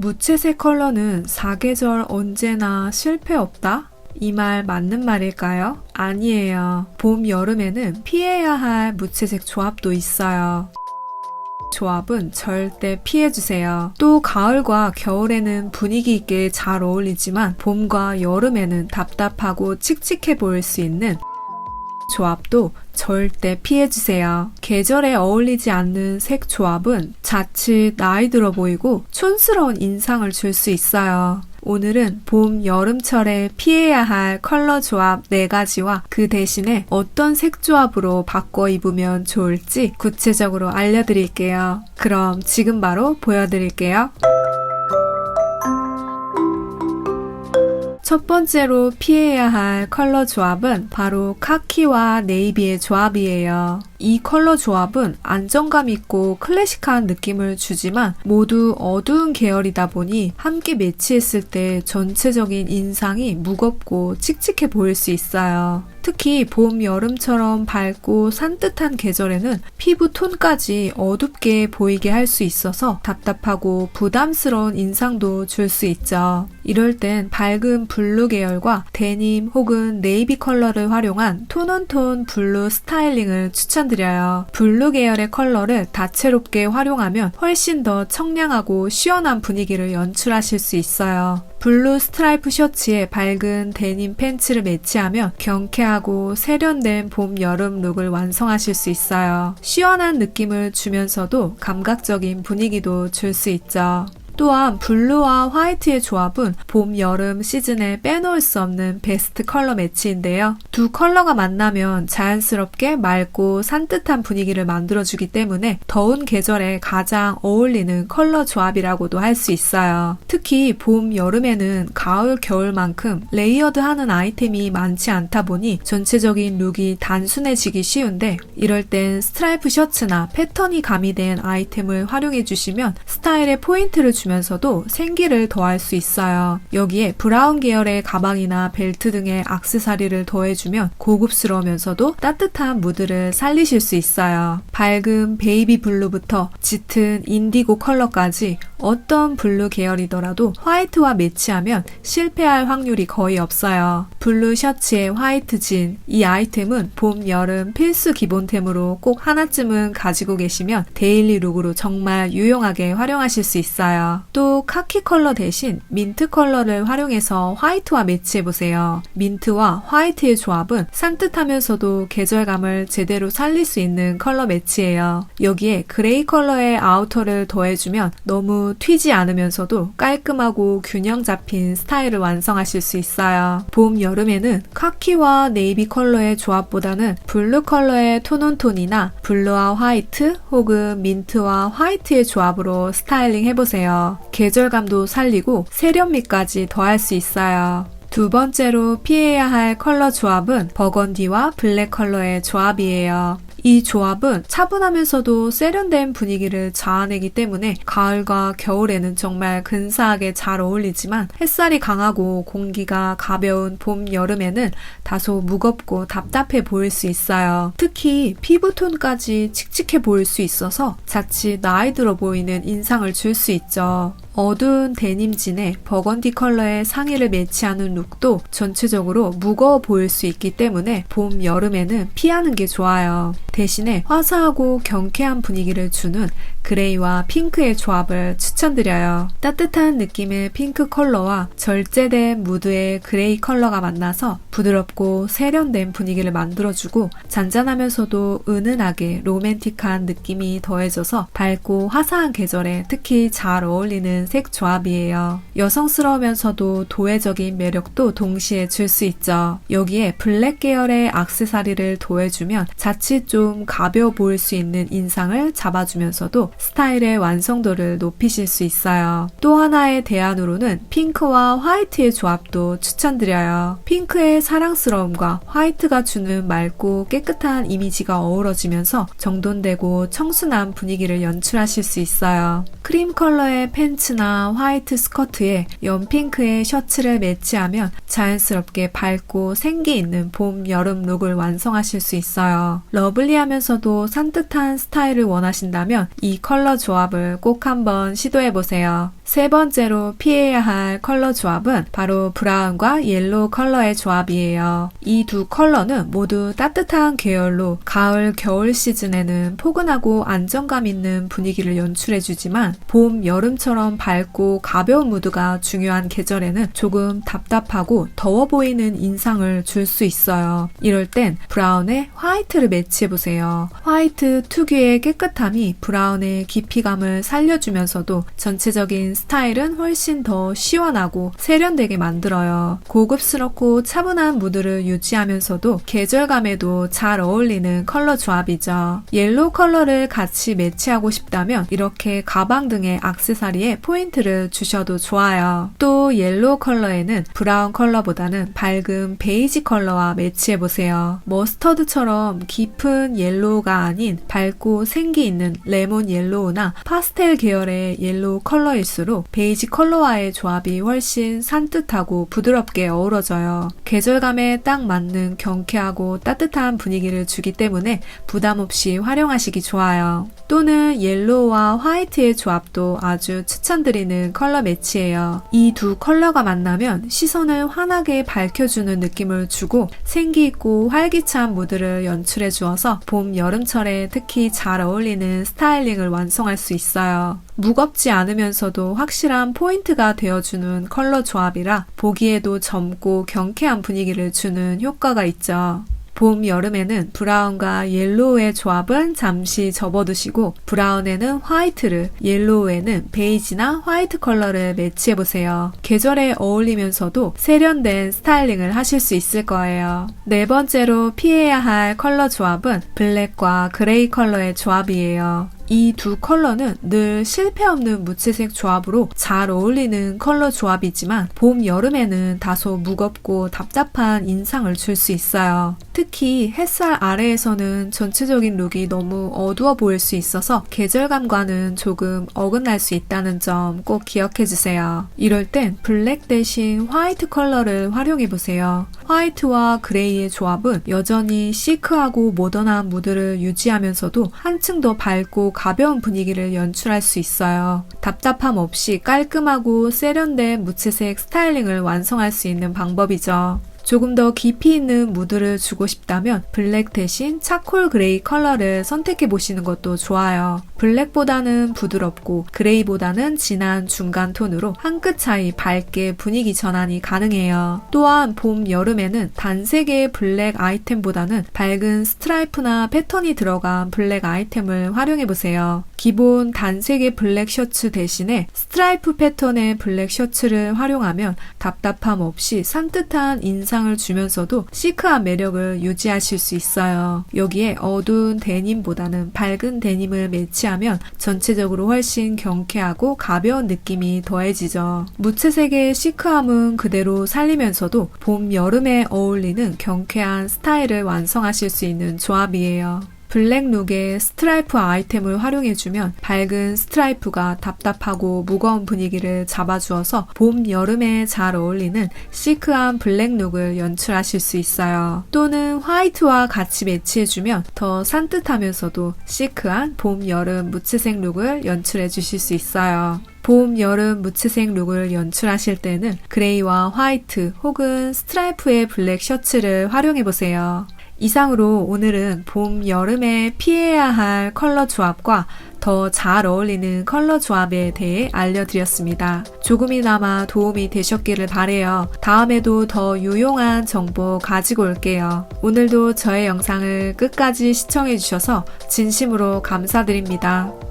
무채색 컬러는 사계절 언제나 실패 없다? 이 말 맞는 말일까요? 아니에요. 봄, 여름에는 피해야 할 무채색 조합도 있어요. 조합은 절대 피해주세요. 또 가을과 겨울에는 분위기 있게 잘 어울리지만 봄과 여름에는 답답하고 칙칙해 보일 수 있는 조합도 절대 피해주세요. 계절에 어울리지 않는 색 조합은 자칫 나이 들어 보이고 촌스러운 인상을 줄 수 있어요. 오늘은 봄, 여름철에 피해야 할 컬러 조합 4가지와 그 대신에 어떤 색 조합으로 바꿔 입으면 좋을지 구체적으로 알려드릴게요. 그럼 지금 바로 보여드릴게요. 첫 번째로 피해야 할 컬러 조합은 바로 카키와 네이비의 조합이에요. 이 컬러 조합은 안정감 있고 클래식한 느낌을 주지만 모두 어두운 계열이다 보니 함께 매치했을 때 전체적인 인상이 무겁고 칙칙해 보일 수 있어요. 특히 봄, 여름처럼 밝고 산뜻한 계절에는 피부 톤까지 어둡게 보이게 할 수 있어서 답답하고 부담스러운 인상도 줄 수 있죠. 이럴 땐 밝은 블루 계열과 데님 혹은 네이비 컬러를 활용한 톤온톤 블루 스타일링을 추천드려요. 블루 계열의 컬러를 다채롭게 활용하면 훨씬 더 청량하고 시원한 분위기를 연출하실 수 있어요. 블루 스트라이프 셔츠에 밝은 데님 팬츠를 매치하면 경쾌하고 세련된 봄, 여름 룩을 완성하실 수 있어요. 시원한 느낌을 주면서도 감각적인 분위기도 줄 수 있죠. 또한 블루와 화이트의 조합은 봄, 여름 시즌에 빼놓을 수 없는 베스트 컬러 매치인데요. 두 컬러가 만나면 자연스럽게 맑고 산뜻한 분위기를 만들어주기 때문에 더운 계절에 가장 어울리는 컬러 조합이라고도 할 수 있어요. 특히 봄, 여름에는 가을, 겨울만큼 레이어드하는 아이템이 많지 않다 보니 전체적인 룩이 단순해지기 쉬운데 이럴 땐 스트라이프 셔츠나 패턴이 가미된 아이템을 활용해 주시면 스타일에 포인트를 주면 서도 생기를 더할 수 있어요. 여기에 브라운 계열의 가방이나 벨트 등의 악세사리를 더해주면 고급스러우면서도 따뜻한 무드를 살리실 수 있어요. 밝은 베이비 블루부터 짙은 인디고 컬러까지 어떤 블루 계열이더라도 화이트와 매치하면 실패할 확률이 거의 없어요. 블루 셔츠에 화이트 진. 이 아이템은 봄, 여름 필수 기본템으로 꼭 하나쯤은 가지고 계시면 데일리 룩으로 정말 유용하게 활용하실 수 있어요. 또 카키 컬러 대신 민트 컬러를 활용해서 화이트와 매치해보세요. 민트와 화이트의 조합은 산뜻하면서도 계절감을 제대로 살릴 수 있는 컬러 매치예요. 여기에 그레이 컬러의 아우터를 더해주면 너무 튀지 않으면서도 깔끔하고 균형 잡힌 스타일을 완성하실 수 있어요. 봄, 여름에는 카키와 네이비 컬러의 조합보다는 블루 컬러의 톤온톤이나 블루와 화이트 혹은 민트와 화이트의 조합으로 스타일링 해보세요. 계절감도 살리고 세련미까지 더할 수 있어요. 두 번째로 피해야 할 컬러 조합은 버건디와 블랙 컬러의 조합이에요. 이 조합은 차분하면서도 세련된 분위기를 자아내기 때문에 가을과 겨울에는 정말 근사하게 잘 어울리지만 햇살이 강하고 공기가 가벼운 봄, 여름에는 다소 무겁고 답답해 보일 수 있어요. 특히 피부톤까지 칙칙해 보일 수 있어서 자칫 나이 들어 보이는 인상을 줄 수 있죠. 어두운 데님 진에 버건디 컬러의 상의를 매치하는 룩도 전체적으로 무거워 보일 수 있기 때문에 봄, 여름에는 피하는 게 좋아요. 대신에 화사하고 경쾌한 분위기를 주는 그레이와 핑크의 조합을 추천드려요. 따뜻한 느낌의 핑크 컬러와 절제된 무드의 그레이 컬러가 만나서 부드럽고 세련된 분위기를 만들어주고 잔잔하면서도 은은하게 로맨틱한 느낌이 더해져서 밝고 화사한 계절에 특히 잘 어울리는 색 조합이에요. 여성스러우면서도 도회적인 매력도 동시에 줄 수 있죠. 여기에 블랙 계열의 악세사리를 더해주면 자칫 좀 가벼워 보일 수 있는 인상을 잡아주면서도 스타일의 완성도를 높이실 수 있어요. 또 하나의 대안으로는 핑크와 화이트의 조합도 추천드려요. 핑크의 사랑스러움과 화이트가 주는 맑고 깨끗한 이미지가 어우러지면서 정돈되고 청순한 분위기를 연출하실 수 있어요. 크림 컬러의 팬츠 나 화이트 스커트에 연핑크의 셔츠를 매치하면 자연스럽게 밝고 생기 있는 봄, 여름 룩을 완성하실 수 있어요. 러블리하면서도 산뜻한 스타일을 원하신다면 이 컬러 조합을 꼭 한번 시도해보세요. 세 번째로 피해야 할 컬러 조합은 바로 브라운과 옐로우 컬러의 조합이에요. 이 두 컬러는 모두 따뜻한 계열로 가을, 겨울 시즌에는 포근하고 안정감 있는 분위기를 연출해주지만 봄, 여름처럼 밝고 가벼운 무드가 중요한 계절에는 조금 답답하고 더워 보이는 인상을 줄 수 있어요. 이럴 땐 브라운에 화이트를 매치해보세요. 화이트 특유의 깨끗함이 브라운의 깊이감을 살려주면서도 전체적인 스타일은 훨씬 더 시원하고 세련되게 만들어요. 고급스럽고 차분한 무드를 유지하면서도 계절감에도 잘 어울리는 컬러 조합이죠. 옐로우 컬러를 같이 매치하고 싶다면 이렇게 가방 등의 악세사리에 포인트를 주셔도 좋아요. 또 옐로우 컬러에는 브라운 컬러보다는 밝은 베이지 컬러와 매치해보세요. 머스터드처럼 깊은 옐로우가 아닌 밝고 생기 있는 레몬 옐로우나 파스텔 계열의 옐로우 컬러일수록 베이지 컬러와의 조합이 훨씬 산뜻하고 부드럽게 어우러져요. 계절감에 딱 맞는 경쾌하고 따뜻한 분위기를 주기 때문에 부담 없이 활용하시기 좋아요. 또는 옐로우와 화이트의 조합도 아주 추천드리는 컬러 매치예요. 이 두 컬러가 만나면 시선을 환하게 밝혀주는 느낌을 주고 생기 있고 활기찬 무드를 연출해 주어서 봄, 여름철에 특히 잘 어울리는 스타일링을 완성할 수 있어요. 무겁지 않으면서도 확실한 포인트가 되어주는 컬러 조합이라 보기에도 젊고 경쾌한 분위기를 주는 효과가 있죠. 봄, 여름에는 브라운과 옐로우의 조합은 잠시 접어두시고 브라운에는 화이트를, 옐로우에는 베이지나 화이트 컬러를 매치해보세요. 계절에 어울리면서도 세련된 스타일링을 하실 수 있을 거예요. 네 번째로 피해야 할 컬러 조합은 블랙과 그레이 컬러의 조합이에요. 이 두 컬러는 늘 실패 없는 무채색 조합으로 잘 어울리는 컬러 조합이지만 봄, 여름에는 다소 무겁고 답답한 인상을 줄 수 있어요. 특히 햇살 아래에서는 전체적인 룩이 너무 어두워 보일 수 있어서 계절감과는 조금 어긋날 수 있다는 점 꼭 기억해 주세요. 이럴 땐 블랙 대신 화이트 컬러를 활용해 보세요. 화이트와 그레이의 조합은 여전히 시크하고 모던한 무드를 유지하면서도 한층 더 밝고 가벼운 분위기를 연출할 수 있어요. 답답함 없이 깔끔하고 세련된 무채색 스타일링을 완성할 수 있는 방법이죠. 조금 더 깊이 있는 무드를 주고 싶다면 블랙 대신 차콜 그레이 컬러를 선택해 보시는 것도 좋아요. 블랙보다는 부드럽고 그레이보다는 진한 중간 톤으로 한 끗 차이 밝게 분위기 전환이 가능해요. 또한 봄, 여름에는 단색의 블랙 아이템보다는 밝은 스트라이프나 패턴이 들어간 블랙 아이템을 활용해 보세요. 기본 단색의 블랙 셔츠 대신에 스트라이프 패턴의 블랙 셔츠를 활용하면 답답함 없이 산뜻한 인상을 주면서도 시크한 매력을 유지하실 수 있어요. 여기에 어두운 데님보다는 밝은 데님을 매치하면 전체적으로 훨씬 경쾌하고 가벼운 느낌이 더해지죠. 무채색의 시크함은 그대로 살리면서도 봄, 여름에 어울리는 경쾌한 스타일을 완성하실 수 있는 조합이에요. 블랙 룩에 스트라이프 아이템을 활용해주면 밝은 스트라이프가 답답하고 무거운 분위기를 잡아주어서 봄, 여름에 잘 어울리는 시크한 블랙 룩을 연출하실 수 있어요. 또는 화이트와 같이 매치해주면 더 산뜻하면서도 시크한 봄, 여름 무채색 룩을 연출해 주실 수 있어요. 봄, 여름 무채색 룩을 연출하실 때는 그레이와 화이트 혹은 스트라이프의 블랙 셔츠를 활용해 보세요. 이상으로 오늘은 봄, 여름에 피해야 할 컬러 조합과 더 잘 어울리는 컬러 조합에 대해 알려드렸습니다. 조금이나마 도움이 되셨기를 바래요. 다음에도 더 유용한 정보 가지고 올게요. 오늘도 저의 영상을 끝까지 시청해주셔서 진심으로 감사드립니다.